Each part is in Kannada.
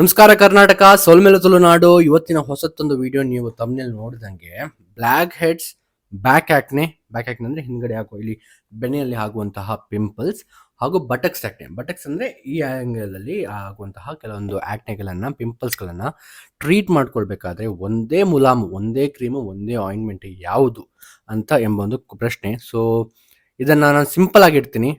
ನಮಸ್ಕಾರ ಕರ್ನಾಟಕ, ಸೋಲ್ಮೇಲೆ ತುಳುನಾಡು. ಇವತ್ತಿನ ಹೊಸತ್ತೊಂದು ವಿಡಿಯೋ ನೀವು ತಮ್ಮನೇಲಿ ನೋಡಿದಂಗೆ blackheads, back acne back acne ಅಂದ್ರೆ ಹಿಂದ್ಗಡೆ ಹಾಕೋ ಇಲ್ಲಿ ಬೆನ್ನೆಯಲ್ಲಿ ಆಗುವಂತಹ ಪಿಂಪಲ್ಸ್ ಹಾಗೂ ಬಟಕ್ಸ್ ಆಕ್ನೆ. ಬಟಕ್ಸ್ ಅಂದ್ರೆ ಈ ಆಂಗಲ್ ಅಲ್ಲಿ ಆಗುವಂತಹ ಕೆಲವೊಂದು ಆಕ್ನೆಗಳನ್ನ, ಪಿಂಪಲ್ಸ್ಗಳನ್ನು ಟ್ರೀಟ್ ಮಾಡ್ಕೊಳ್ಬೇಕಾದ್ರೆ ಒಂದೇ ಮುಲಾಮು, ಒಂದೇ ಕ್ರೀಮು ಒಂದೇ ಆಯಿಂಟ್ಮೆಂಟ್ ಯಾವುದು ಅಂತ ಎಂಬ ಒಂದು ಪ್ರಶ್ನೆ. ಸೊ ಇದನ್ನ ನಾನು ಸಿಂಪಲ್ ಆಗಿ ಇಡ್ತೀನಿ.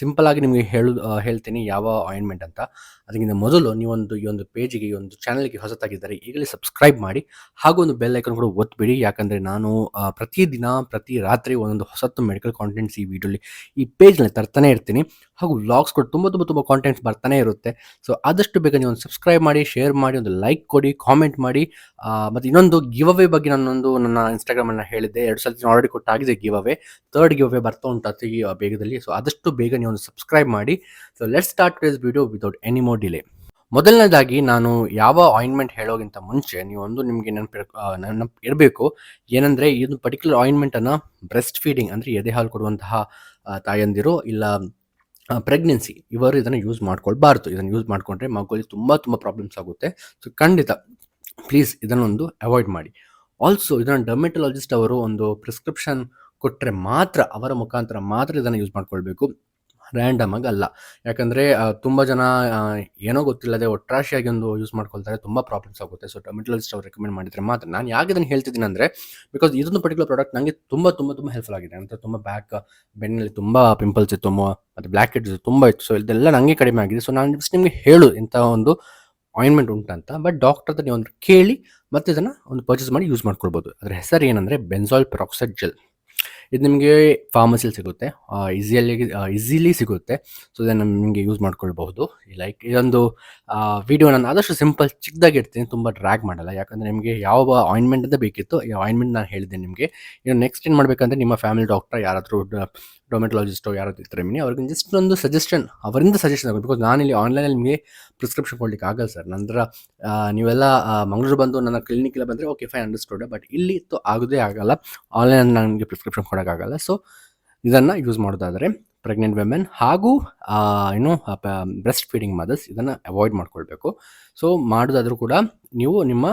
ಸಿಂಪಲ್ ಆಗಿ ನಿಮಗೆ ಹೇಳು ಹೇಳ್ತೀನಿ ಯಾವ ಆಯಿಂಟ್ಮೆಂಟ್ ಅಂತ. ಅದಕ್ಕಿಂತ ಮೊದಲು ನೀವೊಂದು ಈ ಒಂದು ಪೇಜಿಗೆ ಈ ಒಂದು ಚಾನಲ್ಗೆ ಹೊಸತಾಗಿದ್ದರೆ ಈಗಲೇ ಸಬ್ಸ್ಕ್ರೈಬ್ ಮಾಡಿ, ಹಾಗೂ ಒಂದು ಬೆಲ್ ಐಕನ್ ಕೂಡ ಒತ್ತಬೇಡಿ ಯಾಕಂದರೆ ನಾನು ಪ್ರತಿದಿನ, ಪ್ರತಿ ರಾತ್ರಿ ಒಂದೊಂದು ಹೊಸತ್ತು ಮೆಡಿಕಲ್ ಕಾಂಟೆಂಟ್ಸ್ ಈ ವಿಡಿಯೋಲಿ ಈ ಪೇಜ್ನಲ್ಲಿ ತರ್ತಾನೆ ಇರ್ತೀನಿ. ಹಾಗೂ ವ್ಲಾಗ್ಸ್ ಕೂಡ ತುಂಬ ತುಂಬ ತುಂಬ ಕಾಂಟೆಂಟ್ಸ್ ಬರ್ತಾನೆ ಇರುತ್ತೆ. ಸೊ ಆದಷ್ಟು ಬೇಗ ನೀವು ಒಂದು ಸಬ್ಸ್ಕ್ರೈಬ್ ಮಾಡಿ ಶೇರ್ ಮಾಡಿ, ಒಂದು ಲೈಕ್ ಕೊಡಿ ಕಾಮೆಂಟ್ ಮಾಡಿ. ಮತ್ತು ಇನ್ನೊಂದು ಗಿವ್ ಅವೇ ಬಗ್ಗೆ ನಾನೊಂದು ನನ್ನ ಇನ್ಸ್ಟಾಗ್ರಾಮನ್ನು ಹೇಳಿದ್ದೆ. ಎರಡು ಸಲ ಆಲ್ರೆಡಿ ಕೊಟ್ಟಾಗಿದೆ giveaway third giveaway ಬರ್ತಾ ಉಂಟು ಅತಿ ಬೇಗದಲ್ಲಿ. ಸೊ ಆದಷ್ಟು ಬೇಗ ನೀವು ಸಬ್ಸ್ಕ್ರೈಬ್ ಮಾಡಿ. So let start this video without any more delay ಮೊದಲನೇದಾಗಿ ನಾನು ಯಾವ ಆಯಿಂಟ್ಮೆಂಟ್ ಹೇಳೋಗಿಂತ ಮುಂಚೆ ನೀವು ಒಂದು ನಿಮಗೆ ನೆನಪು ನೆನಪು ಇರಬೇಕು. ಏನಂದರೆ, ಇದು ಪರ್ಟಿಕ್ಯುಲರ್ ಆಯಿಂಟ್ಮೆಂಟನ್ನು ಬ್ರೆಸ್ಟ್ ಫೀಡಿಂಗ್ ಅಂದರೆ ಎದೆ ಹಾಲು ಕೊಡುವಂತಹ ತಾಯಂದಿರು ಇಲ್ಲ ಪ್ರೆಗ್ನೆನ್ಸಿ ಇವರು ಇದನ್ನು ಯೂಸ್ ಮಾಡ್ಕೊಳ್ಬಾರ್ದು. ಇದನ್ನು ಯೂಸ್ ಮಾಡಿಕೊಂಡ್ರೆ ಮಗುವಲ್ಲಿ ತುಂಬ ತುಂಬ ಪ್ರಾಬ್ಲಮ್ಸ್ ಆಗುತ್ತೆ. ಸೊ ಖಂಡಿತ ಪ್ಲೀಸ್ ಇದನ್ನೊಂದು ಅವಾಯ್ಡ್ ಮಾಡಿ. ಆಲ್ಸೋ ಇದನ್ನು ಡರ್ಮೆಟೊಲಾಜಿಸ್ಟ್ ಅವರು ಒಂದು ಪ್ರಿಸ್ಕ್ರಿಪ್ಷನ್ ಕೊಟ್ಟರೆ ಮಾತ್ರ ಅವರ ಮುಖಾಂತರ ಮಾತ್ರ ಇದನ್ನು ಯೂಸ್ ಮಾಡ್ಕೊಳ್ಬೇಕು. ರ್ಯಾಂಡಮ್ ಆಗಿ ಅಲ್ಲ. ಯಾಕಂದರೆ ತುಂಬ ಜನ ಏನೋ ಗೊತ್ತಿಲ್ಲದೆ ಒಟ್ರಾಶಿಯಾಗಿ ಒಂದು ಯೂಸ್ ಮಾಡ್ಕೊಳ್ತಾರೆ, ತುಂಬ ಪ್ರಾಬ್ಲಮ್ಸ್ ಆಗುತ್ತೆ. ಸೊ ಡರ್ಮೆಟೊಲಾಜಿಸ್ಟ್ ಅವ್ರು ರೆಕಮೆಂಡ್ ಮಾಡಿದರೆ ಮಾತ್ರ. ನಾನು ಯಾಕೆ ಇದನ್ನು ಹೇಳ್ತಿದ್ದೀನಿ ಅಂದರೆ ಬಿಕಾಸ್ ಇದೊಂದು ಪರ್ಟಿಕ್ಯುಲರ್ ಪ್ರಾಡಕ್ಟ್ ನನಗೆ ತುಂಬ ತುಂಬ ತುಂಬ ಹೆಲ್ಪ್ಫುಲ್ ಆಗಿದೆ. ಅಂತ ತುಂಬ ಬ್ಯಾಕ್ ಬೆನ್ನಲ್ಲಿ ತುಂಬ ಪಿಂಪಲ್ಸ್ ಇತ್ತು ಮತ್ತು ಬ್ಲ್ಯಾಕ್ ಹೆಡ್ಸ್ ತುಂಬ ಇತ್ತು. ಸೊ ಇದೆಲ್ಲ ನನಗೆ ಕಡಿಮೆ ಆಗಿದೆ. ಸೊ ನಾನು ಜಸ್ಟ್ ನಿಮಗೆ ಹೇಳು ಇಂಥ ಒಂದು ಆಯಿಂಟ್ಮೆಂಟ್ ಉಂಟಂತ. ಬಟ್ ಡಾಕ್ಟರ್ ಹತ್ರ ನೀವು ಒಂದು ಕೇಳಿ, ಮತ್ತೆ ಇದನ್ನು ಒಂದು ಪರ್ಚೇಸ್ ಮಾಡಿ ಯೂಸ್ ಮಾಡ್ಕೊಳ್ಬೋದು. ಅದರ ಹೆಸರು ಏನಂದರೆ ಬೆನ್ಸಾಲ್ ಪೆರಾಕ್ಸೈಡ್ ಜೆಲ್ ಇದು ನಿಮಗೆ ಫಾರ್ಮಸಿಲಿ ಸಿಗುತ್ತೆ. ಈಸಿಯಲ್ಲಿ ಈಸಿಲಿ ಸಿಗುತ್ತೆ. ಸೊ ಇದನ್ನು ನಿಮಗೆ ಯೂಸ್ ಮಾಡ್ಕೊಳ್ಬಹುದು. ಲೈಕ್ ಇದೊಂದು ವಿಡಿಯೋ ನಾನು ಆದಷ್ಟು ಸಿಂಪಲ್ ಚಿಕ್ಕದಾಗಿ ಇರ್ತೀನಿ ತುಂಬ ಡ್ರ್ಯಾಗ್ ಮಾಡಲ್ಲ. ಯಾಕಂದರೆ ನಿಮಗೆ ಯಾವ ಆಯಿಂಟ್ಮೆಂಟ್ ಅಂತ ಬೇಕಿತ್ತು, ಈ ಆಯಿಂಟ್ಮೆಂಟ್ ನಾನು ಹೇಳಿದ್ದೆ ನಿಮಗೆ. ಇನ್ನು ನೆಕ್ಸ್ಟ್ ಏನು ಮಾಡಬೇಕಂದ್ರೆ ನಿಮ್ಮ ಫ್ಯಾಮಿಲಿ ಡಾಕ್ಟರ್ ಯಾರಾದರೂ ಡೊಮೆಟೊಲಾಜಿಸ್ಟೋ ಯಾರು ಇರ್ತಾರೆ ಮಿನಿ ಅವ್ರಿಗೆ ಜಸ್ಟ್ ಒಂದು ಸಜೆಷನ್ ಅವರಿಂದ ಸಜೆಷನ್ ಆಗುತ್ತೆ ಬಿಕಾಸ್ ನಾನಿಲ್ಲಿ ಆನ್ಲೈನಲ್ಲಿ ನಿಮಗೆ ಪ್ರಿಸ್ಕ್ರಿಪ್ಷನ್ ಕೊಡ್ಲಿಕ್ಕೆ ಆಗಲ್ಲ ಸರ್ ನಂತರ ನೀವೆಲ್ಲ ಮಂಗಳೂರು ಬಂದು ನನ್ನ ಕ್ಲಿನಿಕ್ಕೆಲ್ಲ ಬಂದರೆ ಓಕೆ ಫೈನ್ ಅಂಡರ್ಸ್ಟೋಡ್ ಬಟ್ ಇಲ್ಲಿ ಇತ್ತು ಆಗೋದೇ ಆಗಲ್ಲ. ಆನ್ಲೈನಲ್ಲಿ ನನಗೆ ಪ್ರಿಸ್ಕ್ರಿಪ್ಷನ್ ಕೊಡೋಕ್ಕಾಗಲ್ಲ ಸೊ ಇದನ್ನು ಯೂಸ್ ಮಾಡೋದಾದರೆ ಪ್ರೆಗ್ನೆಂಟ್ ವೆಮೆನ್ ಹಾಗೂ ಏನು ಬ್ರೆಸ್ಟ್ ಫೀಡಿಂಗ್ ಮದರ್ಸ್ ಇದನ್ನು ಅವಾಯ್ಡ್ ಮಾಡ್ಕೊಳ್ಬೇಕು. ಸೊ ಮಾಡೋದಾದರೂ ಕೂಡ ನೀವು ನಿಮ್ಮ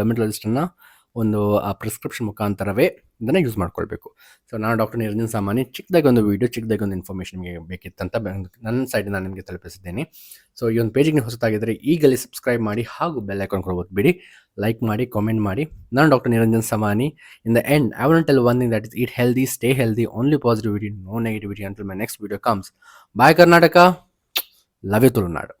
ಡೊಮೆಟೊಲಾಜಿಸ್ಟನ್ನು ಒಂದು ಪ್ರಿಸ್ಕ್ರಿಪ್ಷನ್ ಮುಖಾಂತರವೇ ಇದನ್ನು ಯೂಸ್ ಮಾಡ್ಕೊಳ್ಬೇಕು. ಸೊ ನಾನು ಡಾಕ್ಟರ್ ನಿರಂಜನ್ ಸಾಮಾನಿ, ಚಿಕ್ಕದಾಗಿ ಒಂದು ವೀಡಿಯೋ ಚಿಕ್ಕದಾಗಿ ಒಂದು ಇನ್ಫಾರ್ಮೇಷನ್ ನಿಮಗೆ ಬೇಕಿತ್ತಂತ ನನ್ನ ಸೈಡ್ ನಾನು ನಿಮಗೆ ತಲುಪಿಸಿದ್ದೇನೆ. ಸೊ ಈ ಒಂದು ಪೇಜಿಗೆ ನೀವು ಹೊಸತಾಗಿದ್ದರೆ ಈಗಲೇ ಸಬ್ಸ್ಕ್ರೈಬ್ ಮಾಡಿ ಹಾಗೂ ಬೆಲ್ ಐಕಾನ್ ಕೂಡ ಓದ್ಬಿಡಿ ಲೈಕ್ ಮಾಡಿ ಕಾಮೆಂಟ್ ಮಾಡಿ. ನಾನು doctor Niranjan Samani. In the end I want tell one thing that is it healthy stay healthy only positivity no negativity until my next video comes bye Karnataka love you Tulunadu